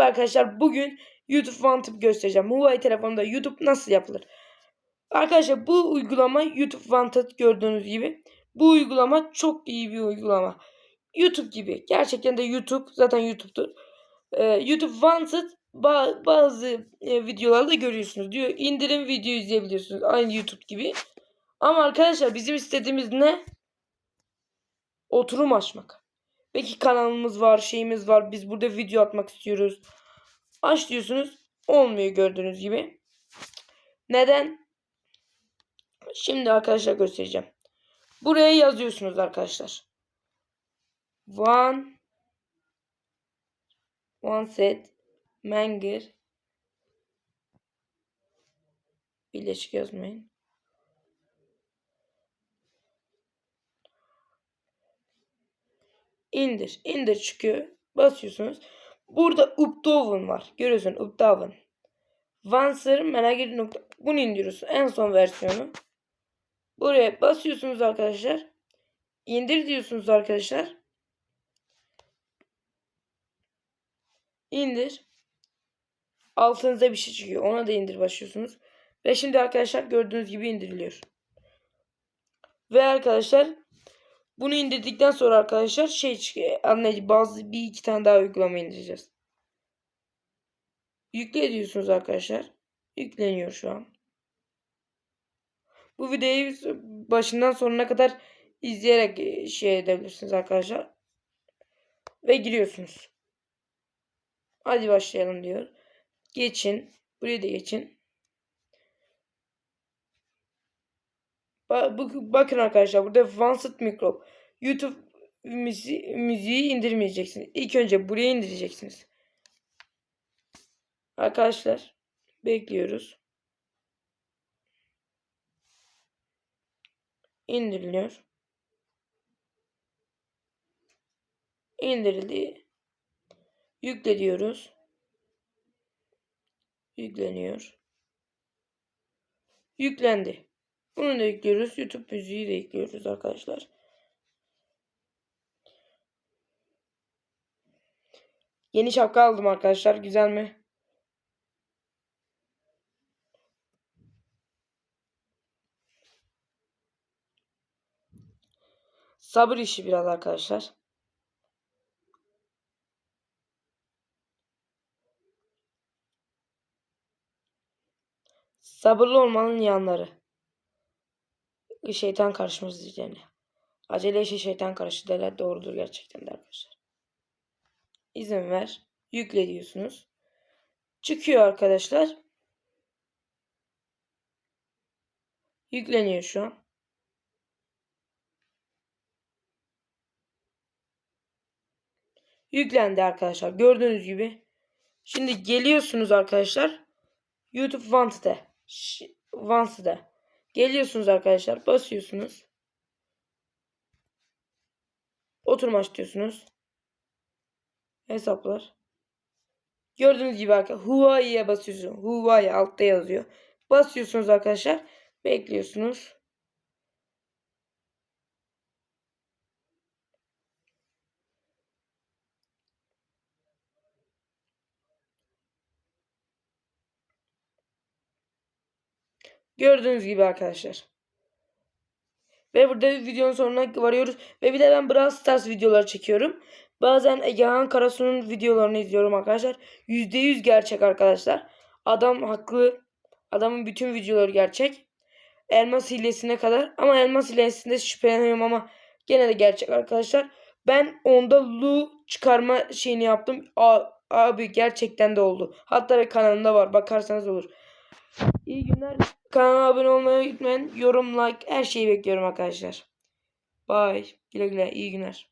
Arkadaşlar bugün YouTube Wanted göstereceğim. Huawei telefonunda YouTube nasıl yapılır? Arkadaşlar bu uygulama YouTube Wanted gördüğünüz gibi. Bu uygulama çok iyi bir uygulama. YouTube gibi. Gerçekten de YouTube zaten YouTube'dur. Ee, YouTube Wanted ba- bazı e, videolarda görüyorsunuz. Diyor indirim video izleyebiliyorsunuz. Aynı YouTube gibi. Ama arkadaşlar bizim istediğimiz ne? Oturum açmak. Belki kanalımız var, şeyimiz var. Biz burada video atmak istiyoruz. Aç diyorsunuz. Olmuyor gördüğünüz gibi. Neden? Şimdi arkadaşlar göstereceğim. Buraya yazıyorsunuz arkadaşlar. One One set Menger Birleşik yazmayın. İndir. İndir çıkıyor. Basıyorsunuz. Burada Updoven var. Görüyorsun Updoven. Vanser Menagir nokta. Bunu indiriyorsun. En son versiyonu. Buraya basıyorsunuz arkadaşlar. İndir diyorsunuz arkadaşlar. İndir. Altınıza bir şey çıkıyor. Ona da indir başlıyorsunuz. Ve şimdi arkadaşlar gördüğünüz gibi indiriliyor. Ve arkadaşlar bunu indirdikten sonra arkadaşlar şey. Anlayıcı bazı bir iki tane daha uygulama indireceğiz. Yükle diyorsunuz arkadaşlar. Yükleniyor şu an. Bu videoyu başından sonuna kadar izleyerek e, şey edebilirsiniz arkadaşlar. Ve giriyorsunuz. Hadi başlayalım diyor. Geçin. Buraya da geçin. Ba- bu- bakın arkadaşlar burada Advanced Micro. YouTube müzi müziği indirmeyeceksiniz. İlk önce buraya indireceksiniz. Arkadaşlar bekliyoruz. İndiriliyor. İndirildi. Yükle diyoruz. Yükleniyor. Yüklendi. Bunu da yüklüyoruz. YouTube müziği de yüklüyoruz arkadaşlar. Yeni şapka aldım arkadaşlar. Güzel mi? Sabır işi biraz arkadaşlar. Sabırlı olmanın yanları. Şeytan karışması üzerine. Acele işe şeytan karışır derler. Doğrudur gerçekten de arkadaşlar. İzin ver. Yükle diyorsunuz. Çıkıyor arkadaşlar. Yükleniyor şu an. Yüklendi arkadaşlar. Gördüğünüz gibi. Şimdi geliyorsunuz arkadaşlar. YouTube Wanted'e. Wanted'e. Geliyorsunuz arkadaşlar. Basıyorsunuz. Oturma aç diyorsunuz. Hesaplar. Gördüğünüz gibi arkadaşlar. Huawei'ye basıyorsunuz. Huawei altta yazıyor. Basıyorsunuz arkadaşlar. Bekliyorsunuz. Gördüğünüz gibi arkadaşlar. Ve burada videonun sonuna varıyoruz. Ve bir de ben Brawl Stars videoları çekiyorum. Bazen Egehan Karasu'nun videolarını izliyorum arkadaşlar. %100 gerçek arkadaşlar. Adam haklı. Adamın bütün videoları gerçek. Elmas hilesine kadar. Ama elmas hilesinde şüpheleniyorum ama gene de gerçek arkadaşlar. Ben onda Lu çıkarma şeyini yaptım. A abi gerçekten de oldu. Hatta ve kanalımda var. Bakarsanız olur. İyi günler. Kanala abone olmayı unutmayın. Yorum, like her şeyi bekliyorum arkadaşlar. Bye. Güle güle. İyi günler.